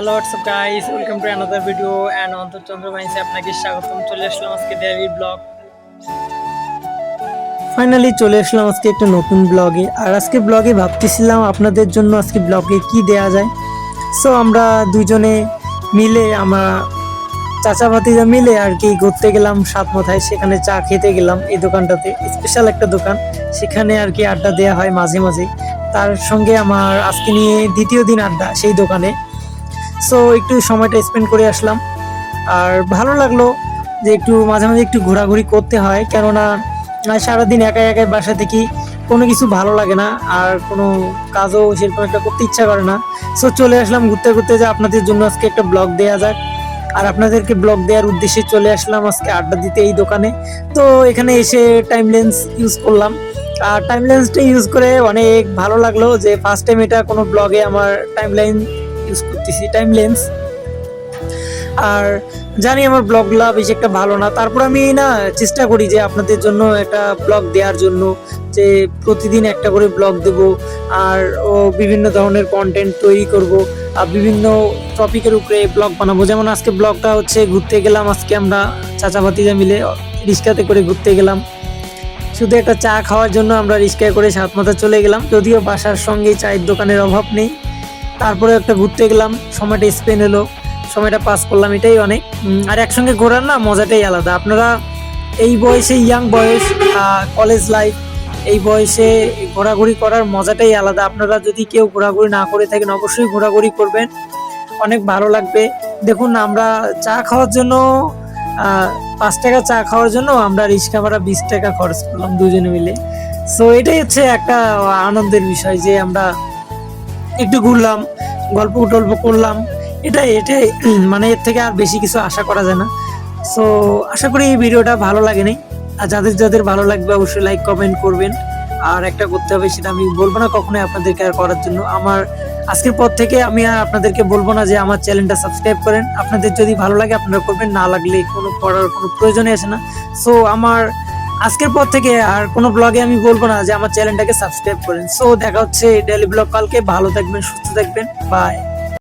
Hello WhatsApp guys welcome to another video and Antar Chandra মাইন্সে আপনাকে স্বাগতম। চলে আসলাম আজকে ডেয়ারি ব্লগ ফাইনালি চলে আসলাম আজকে একটা নতুন ব্লগে আর আজকে ব্লগে ভাবতেছিলাম আপনাদের জন্য আজকে ব্লগে কি দেয়া যায়। সো আমরা দুজনে মিলে, আমরা চাচা ভাতিজা মিলে আর কি ঘুরতে গেলাম সাত মাথায় সেখানে চা খেতে গেলাম এই দোকানটাতে। স্পেশাল একটা দোকান। সেখানে আর কি আড্ডা দেওয়া হয় মাঝে মাঝে। তার সঙ্গে আমার আজকে নিয়ে দ্বিতীয় দিন আড্ডা সেই দোকানে। সো একটু সময়টা স্পেন্ড করে আসলাম। আর ভালো লাগল যে একটু মাঝে মাঝে একটু ঘোরাঘুরি করতে হয়, কেননা সারাদিন একা একাই বাসা থেকে, কোনো কিছু ভালো লাগে না, আর কোনো কাজও সেরকম একটা করতে ইচ্ছা করে না। সো চলে আসলাম ঘুরতে ঘুরতে যে আপনাদের জন্য আজকে একটা ব্লগ দেওয়া যাক। আর আপনাদেরকে ব্লগ দেওয়ার উদ্দেশ্যে চলে আসলাম আজকে আড্ডা দিতে এই দোকানে। তো, এখানে এসে টাইম লেন্স ইউজ করলাম। আর টাইম লেন্সটা ইউজ করে অনেক ভালো লাগল যে ফার্স্ট টাইম এটা কোনো ব্লগে আমার টাইম লাইন ইউজ করতেছি টাইম লেন্স আর জানি আমার ব্লগগুলো বেশি একটা ভালো না, তারপর আমি না চেষ্টা করি যে আপনাদের জন্য একটা ব্লগ দেওয়ার জন্য, যে প্রতিদিন একটা করে ব্লগ দেব, আর ও বিভিন্ন ধরনের কন্টেন্ট তৈরি করব, আর বিভিন্ন টপিকের উপরে ব্লগ বানাবো। যেমন আজকে ব্লগটা হচ্ছে ঘুরতে গেলাম, আজকে আমরা চাচা ভাতিজা মিলে রিক্সাতে করে ঘুরতে গেলাম। শুধু একটা চা খাওয়ার জন্য আমরা রিক্সায় করে সাত মাথা চলে গেলাম, যদিও বাসার সঙ্গে চায়ের দোকানের অভাব নেই। তারপরে একটা ঘুরতে গেলাম, সময়টা স্পেন হলো, সময়টা পাস করলাম, এটাই অনেক। আর একসঙ্গে ঘোরার না মজাটাই আলাদা। আপনারা এই বয়সে ইয়াং বয়স কলেজ লাইফ এই বয়সে ঘোরাঘুরি করার মজাটাই আলাদা। আপনারা যদি কেউ ঘোরাঘুরি না করে থাকেন, অবশ্যই ঘোরাঘুরি করবেন। অনেক ভালো লাগবে। দেখুন, আমরা চা খাওয়ার জন্য পাঁচ টাকা চা খাওয়ার জন্য আমরা রিক্সা ভাড়া বিশ টাকা খরচ করলাম দুজনে মিলে। সো এটাই হচ্ছে একটা আনন্দের বিষয় যে আমরা একটু ঘুরলাম, গল্প টল্প করলাম। এটাই এটাই। মানে এর থেকে আর বেশি কিছু আশা করা যায় না। সো আশা করি এই ভিডিওটা ভালো লাগেনি। আর যাদের যাদের ভালো লাগবে অবশ্যই লাইক কমেন্ট করবেন। আর একটা করতে হবে সেটা আমি বলব না কখনোই আপনাদেরকে আর করার জন্য। আমার আজকের পর থেকে আমি আর আপনাদেরকে বলব না যে আমার চ্যানেলটা সাবস্ক্রাইব করেন। আপনাদের যদি ভালো লাগে আপনারা করবেন, না লাগলে কোনো করার কোনো প্রয়োজনই আসে না। সো আমার আজকের পর থেকে আর কোনো ব্লগে আমি বলব না যে আমার চ্যানেলটাকে সাবস্ক্রাইব করেন। সো দেখা হচ্ছে ডেলি ব্লগ কালকে। ভালো থাকবেন, সুস্থ থাকবেন। বাই